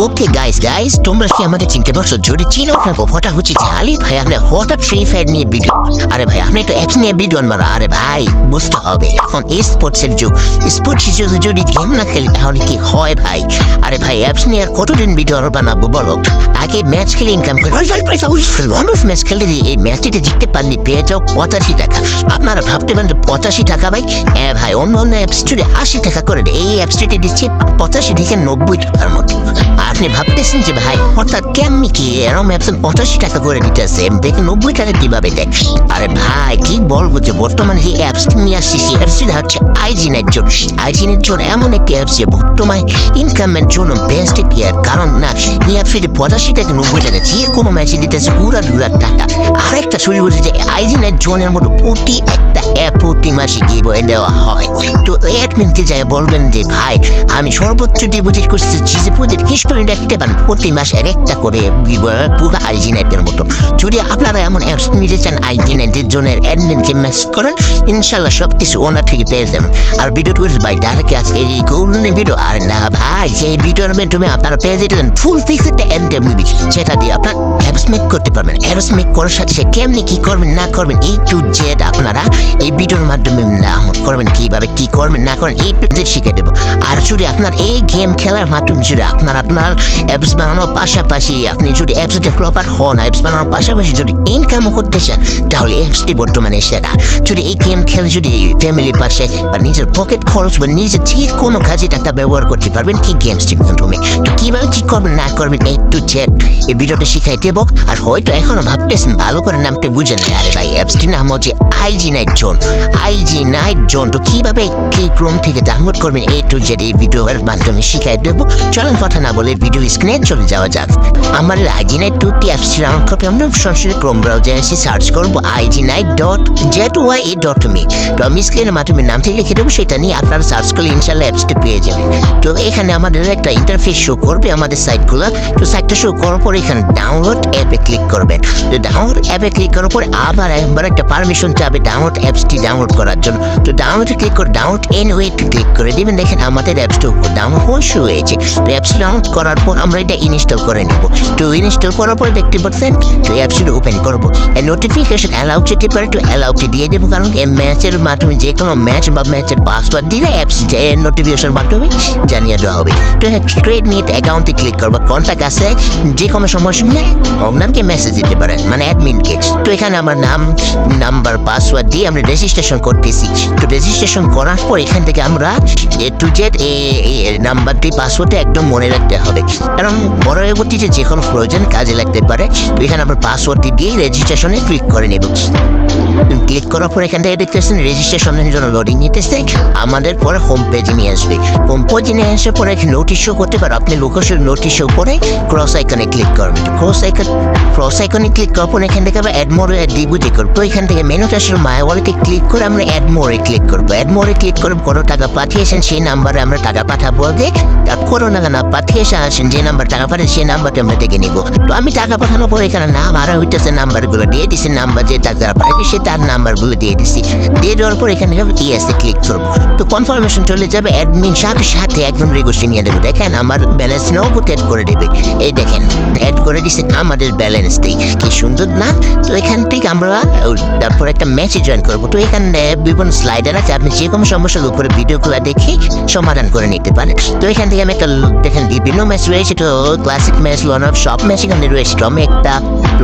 Okay guys guys তোমরা কি আমাকে চিনতে পারছ? যদি চিনো না কথা হচ্ছে আলী ভাই আপনি হঠাৎ ফ্রি ফায়ার নিয়ে ভিডিও আরে ভাই, আপনি তো এক নিয়ে ভিডিও মারা আরে ভাই, বুঝতে হবে, এখন স্পোর্টস এর যুগ। স্পোর্টস যুগে যদি গেম না খেলি, তাহলে কি হয় ভাই? আরে ভাই অ্যাপস নিয়ে কতদিন ভিডিও বানাবো বলো? আগে ম্যাচ খেলে ইনকাম করে লন অফ ম্যাচ খেলে এই ম্যাচটিতে জিততে পারলি পেয়ে যাও পঁচাশি টাকা। আপনারা ভাবতে পারেন পঁচাশি টাকা ভাই? হ্যাঁ ভাই, অন্য অন্য অ্যাপস যদি আশি টাকা করে এই অ্যাপসটিতে দিচ্ছে পঁচাশি থেকে নব্বই টাকার মতো। আপনি ভাবতেছেন যে ভাই হঠাৎ কেমনি কি এরম অ্যাপস পঁচাশি টাকা করে দিতেছে দেখে নব্বই টাকা কীভাবে দেয় আরে ভাই, কি বলব যে বর্তমানে যে অ্যাপস নিয়ে আসছি, সেই অ্যাপসটা হচ্ছে আইজিনের জন্য। আইজিনের জন্য এমন একটি অ্যাপস যে বর্তমানে ইনকামের জন্য বেস্ট একটি অ্যাপ কারণ না, এই অ্যাপসটি পঁচাশি টাকা, নব্বই টাকা, যে কোনো ম্যাচে দিতেছে পুরা দুরা টাকা। আরেকটা শুরু বলছে যে আইজিনের জোনের মতো প্রতি অ্যাপ প্রতি মাসে গিয়ে দেওয়া হয়। তো অ্যাডমিনকে যাই বলবেন যে, ভাই, আমি সর্বোচ্চ ডিপোজিট করছি যে প্রজেক্ট হিস্টোরি দেখতে পান। প্রতি মাসে একটা করে পুরো আইজিনেটের মতো। যদি আপনারা এমন অ্যাপস নিতে চান আইজিনেটের জন্য অ্যাডমিনকে মেসেজ করেন ইনশাল্লাহ সব কিছু ওনার থেকে পেয়ে যাবেন। আর ভিডিও টুইস ভাই ডাইরেক্ট আজকে এই গোল্ডেন ভিডিও আর না ভাই সেই ভিডিওর মাধ্যমে আপনারা পেয়ে যেতেন ফুল ফিক্স একটা মুভি সেটা দিয়ে আপনার অ্যাপস মেক করতে পারবেন। অ্যাপস মেক করার সাথে কেমনি কি করবেন, না করবেন এই টু জেড আপনারা এই ভিডিওর মাধ্যমে না করবেন কীভাবে, কি করবেন, না করবেন, এই টু শিখে দেবো। আর যদি আপনার এই গেম খেলার মাধ্যমে, যদি আপনার আপনার অ্যাপস বানানোর পাশাপাশি আপনি যদি অ্যাপস ডেভেলপার হন অ্যাপস বানানোর পাশাপাশি যদি ইনকামও করতে চান, তাহলে অ্যাপসটি বর্তমানে সেরা। যদি এই গেম খেলে যদি ফ্যামিলির পাশে বা নিজের পকেট খরচ বা নিজের যে কোনো কাজে টাকা ব্যবহার করতে পারবেন, কি গেমসটির মাধ্যমে। তো কীভাবে কি করবেন, না করবেন, এই টু জেড এই ভিডিওটা শিখাই দেব আর হয়তো এখনও ভাবতেছেন, ভালো করে নামতে বুঝে নেই আরে ভাই অ্যাপসটির নাম হচ্ছে IG night zone IG night zone. তো কীভাবে কি ক্রোম থেকে ডাউনলোড করবেন এই টু জেড এই ভিডিওর মাধ্যমে শিখাই দেবো? চলেন কথা না বলে ভিডিও স্ক্রিনে চলে যাওয়া যাক। আমার আইজি নাইট টুটি অ্যাপসটি ডাউনলোড করতে আমরা সরাসরি ক্রোম ব্রাউজারে এসে সার্চ করব IG night dot Z Y A dot me. তো আমি স্ক্রিনের মাধ্যমে নামটি লিখে দেবো, সেটা নিয়ে আপনারা সার্চ করলে ইনশাল্লাহ অ্যাপসটি পেয়ে যাবেন। তো এখানে আমাদের একটা ইন্টারফেস শো করবে আমাদের সাইটগুলো তো সাইটটা শো করার পর এখানে ডাউনলোড অ্যাপে ক্লিক করবেন। তো ডাউনলোড অ্যাপে ক্লিক করার পর আবার একবার একটা পারমিশন চাবে ডাউনলোড অ্যাপসটি ডাউনলোড করার জন্য। তো ডাউনলোডে ক্লিক করে ডাউনলোড এন ওয়েতে ক্লিক করে দিবেন। দেখেন আমাদের অ্যাপসটা ডাউনলোড হয়ে শুরু হয়েছে তো অ্যাপস ডাউনলোড করার পর আমরা এটা ইনস্টল করে নেব। তো ইনস্টল করার পর দেখতে পাচ্ছেন, তো অ্যাপসটা ওপেন করব। নোটিফিকেশন অ্যালাউ যেতে পারে তো অ্যালাউটি দিয়ে দেবো, কারণ এই ম্যাচের মাধ্যমে যে কোনো ম্যাচ বা ম্যাচের পাসওয়ার্ড দিলে অ্যাপস নোটিফিকেশন মাধ্যমে জানিয়ে দেওয়া হবে। তো স্ট্রেট নিয়ে অ্যাকাউন্টে ক্লিক করব। কন্ট্যাক্ট আছে, যে কোনো সমস্যা নিয়ে আপনাকে মেসেজ দিতে পারেন মানে অ্যাডমিনকে তো এখানে আমার নাম নাম্বার পাসওয়ার্ড দিয়ে আমরা রেজিস্ট্রেশন করতেছি। তো রেজিস্ট্রেশন করার পর এখান থেকে আমরা এ টু জেড নাম্বারটি পাসওয়ার্ডটা একদম মনে রাখতে হবে। কারণ পরবর্তীতে যে কোনো প্রয়োজন কাজে লাগতে পারে এখানে আমরা পাসওয়ার্ডটি দিয়ে রেজিস্ট্রেশনে ক্লিক করে নেব। ক্লিক করার পর এখান থেকে দেখতেছেন রেজিস্ট্রেশনের জন্য লোডিং নিতেছে। আমাদের পরে হোম পেজে নিয়ে আসবে। হোম পেজে নিয়ে আসার পরে নোটিশ শো করতে পারে। আপনি লোকেশন নোটিশ শো করে ক্রস আইকনে ক্লিক করবেন। ক্রস আইকন ক্রস আইকনে ক্লিক করার পর এখান থেকে আবার অ্যাড মোড়ে ডিবুজে করব এখান থেকে মেনু টাসের মায়া ওয়ালেটে ক্লিক করে আমরা অ্যাড মোড়ে ক্লিক করব। অ্যাড মোড়ে ক্লিক করে কোনো টাকা পাঠিয়েছেন সেই নাম্বারে আমরা টাকা পাঠাবো আগে। আর কোনো টাকা না পাঠিয়েছে আসেন যে নাম্বার টাকা পাঠান, সেই নাম্বারটা আমরা দেখে নিব। তো আমি টাকা পাঠানোর পর এখানে নাম আরও হইতেছে নাম্বারগুলো দিয়ে দিছি নাম্বার যে টাকা পাঠিয়েছে তার নাম্বারগুলো দিয়ে দিছি। দিয়ে দেওয়ার পর এখানে যাবে ইএসে ক্লিক করব। তো কনফার্মেশন চলে যাবে অ্যাডমিন সাথে সাথে একদম রেগুস্টি নিয়ে দেবে দেখেন আমার ব্যালেন্স নগদ অ্যাড করে দেবে। এই দেখেন অ্যাড করে দিছে আমাদের ব্যালেন্স কি সুন্দর না? তো এখান থেকে আমরা, তারপর একটা ম্যাচে জয়েন করব। তো এখানে বিভিন্ন স্লাইডার আছে, আপনি যে কোনো সমস্যার উপরে ভিডিও ভিডিওগুলো দেখে সমাধান করে নিতে পারেন। তো এখান থেকে আমি একটা দেখেন, বিভিন্ন ম্যাচ রয়েছে তো ক্লাসিক ম্যাচ লন অফ সব ম্যাচ এখানে রয়েছে তো, আমি একটা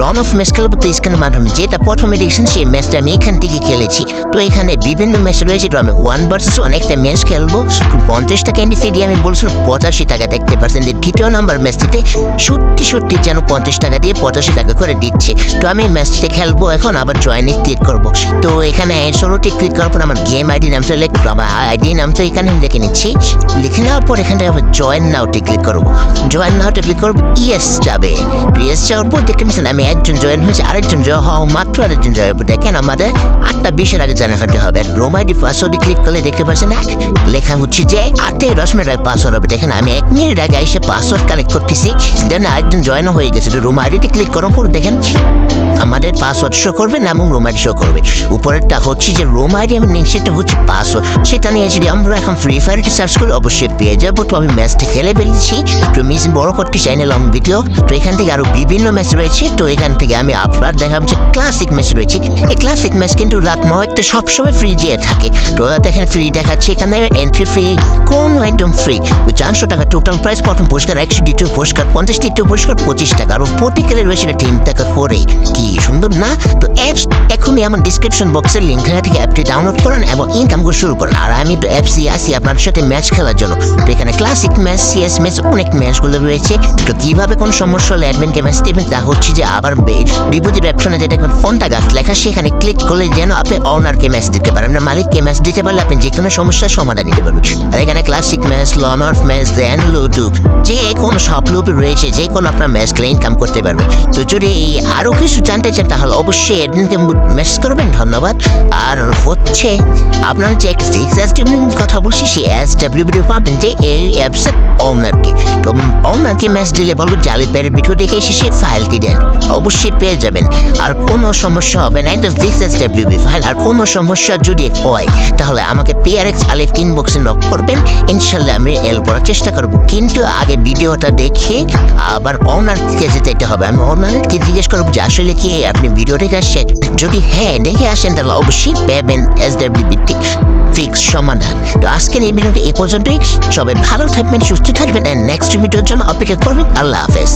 লন অফ ম্যাচ খেলব তো স্ক্রিনের মাধ্যমে, যেটা প্রথমে দেখছেন সেই ম্যাচটা আমি এখান থেকে খেলেছি। তো এখানে বিভিন্ন ম্যাচ রয়েছে তো, আমি ওয়ান ভার্সেস ওয়ান একটা ম্যাচ খেলব। পঞ্চাশটা ক্যান্ডি ফি দিয়ে আমি বলছিলাম পঁচাশি টাকা দেখতে পাচ্ছেন। যে দ্বিতীয় নাম্বার ম্যাচটিতে সত্যি সত্যি যেন পঞ্চাশ টাকা দিয়ে পঁচাশি টাকা করে দিচ্ছে। তো আমি ম্যাচটিতে খেলব, এখন আবার জয়েনে ক্লিক করব। তো এখানে ষোলোটি ক্লিক করার পর আমার গেম আইডি নামটা লিখব আমার আইডি নামটা এখানে লিখে নিচ্ছি। লিখে নেওয়ার পর এখানে আবার জয়েন নাওতে ক্লিক করব। জয়েন নাওতে ক্লিক করব ইয়েস যাবে। ইয়েস যাওয়ার পর দেখতে পাচ্ছেন আমি একজন জয়েন হয়েছে, আরেকজন জয় হওয়া মাত্র আরেকজন জয় হবে। দেখেন আমাদের আটটা বিশের আগে জানা ফেলতে হবে। রোম আইডি পাসওয়ার্ডে ক্লিক করলে দেখতে পাচ্ছেন না, লেখা হচ্ছে যে আটে দশ মিনিট আগে পাসওয়ার্ড হবে। দেখেন আমি এক মিনিট আগে এসে পাসওয়ার্ড কালেক্ট করতেছি দেন আরেকজন জয়েন হয়ে গেছে। রুম আইডিতে ক্লিক করার পর দেখেন আমাদের পাসওয়ার্ড শো করবে না, এবং রুম আইডি শো করবে। উপরেরটা হচ্ছে যে রোম আইডি আমি নিই, সেটা হচ্ছে পাসওয়ার্ড সেটা নিয়ে যদি আমরা এখন ফ্রি ফায়ারটি সার্চ করি, অবশ্যই পেয়ে যাব। তো আমি ম্যাচটা খেলে ফেলেছি। তো মিস বড় করতে চাই না লং ভিডিও তো এখান থেকে আরও বিভিন্ন ম্যাচ রয়েছে। তো এখান থেকে আমি আপনার দেখাবো যে ক্লাসিক ম্যাচ রয়েছে। এই ক্লাসিক ম্যাচ কিন্তু রাত নয়টা সবসময় ফ্রি দিয়ে থাকে। তো দেখেন ফ্রি দেখাচ্ছে এখানে এন্ট্রি ফ্রি কোন একদম ফ্রি চারশো টাকা টোটাল প্রাইস প্রথম পুরস্কার একশো, দ্বিতীয় পুরস্কার পঞ্চাশ, তৃতীয় পুরস্কার পঁচিশ টাকা। আর প্রত্যেকের রয়েছে তিন টাকা করে কি সুন্দর না? তো অ্যাপস এখনই আমার ডিসক্রিপশন বক্সের লিঙ্ক থেকে অ্যাপটি ডাউনলোড করেন এবং ইনকাম করে শুরু করেন। আর আমি অ্যাপসি আসি আপনার সাথে ম্যাচ খেলার জন্য। তো এখানে ক্লাসিক ম্যাচ সিএস ম্যাচ অনেক ম্যাচগুলো রয়েছে। তো কীভাবে কোন সমস্যা হলে অ্যাডমিনকে ম্যাচ দেবেন তা হচ্ছে যে আবার ডিপোজিট অপশনে যেটা ফোনটা গাছ লেখা, সেখানে ক্লিক করলে যেন আপনি অনারকে ম্যাচ দিতে পারেন। না মালিককে ম্যাচ দিতে পারলে আপনি যে কোনো সমস্যার সমাধান দিতে পারবেন। আর এখানে ক্লাসিক ম্যাচ লনার ম্যাচ দেন লুডু যে কোনো সব লুপ রয়েছে, যে কোনো আপনার ম্যাচ খেলে ইনকাম করতে পারবে। তো যদি আরও কিছু জানতে চান, তাহলে অবশ্যই অ্যাডমিনকে মেসেজ করবেন। ধন্যবাদ। আর হচ্ছে আপনার যে এক্সাস কথা বলছি, সেই এস ডাব্লিউ ভিডিও পাবেন যে এই অ্যাপসের তো ওনারকে ম্যাচ দিলে বলব জালি পেরে ভিডিও দেখে এসে সে ফাইলটি দেন অবশ্যই পেয়ে যাবেন। আর কোনো সমস্যা হবে না এটা this S W B file আর কোনো সমস্যা যদি হয়, তাহলে আমাকে পিআরএক্স আলিফ ইনবক্সে নক করবেন। ইনশাল্লাহ আমি হেল্প করার চেষ্টা করব। কিন্তু আগে ভিডিওটা দেখে আবার ওনারকে যেতে হবে। আমি ওনারকে জিজ্ঞেস করব যে, আসলে কি আপনি ভিডিও দেখে আসছেন? যদি হ্যাঁ দেখে আসেন, তাহলে অবশ্যই পাবেন এস ডাব্লিউ ভিত্তিক ফিক্স সমাধান তো আজকের এই ভিডিওটি এ পর্যন্তই। সবাই ভালো থাকবেন, সুস্থ থাকবেন অ্যান্ড নেক্সট ভিডিওর জন্য অপেক্ষা করবেন আল্লাহ হাফেজ।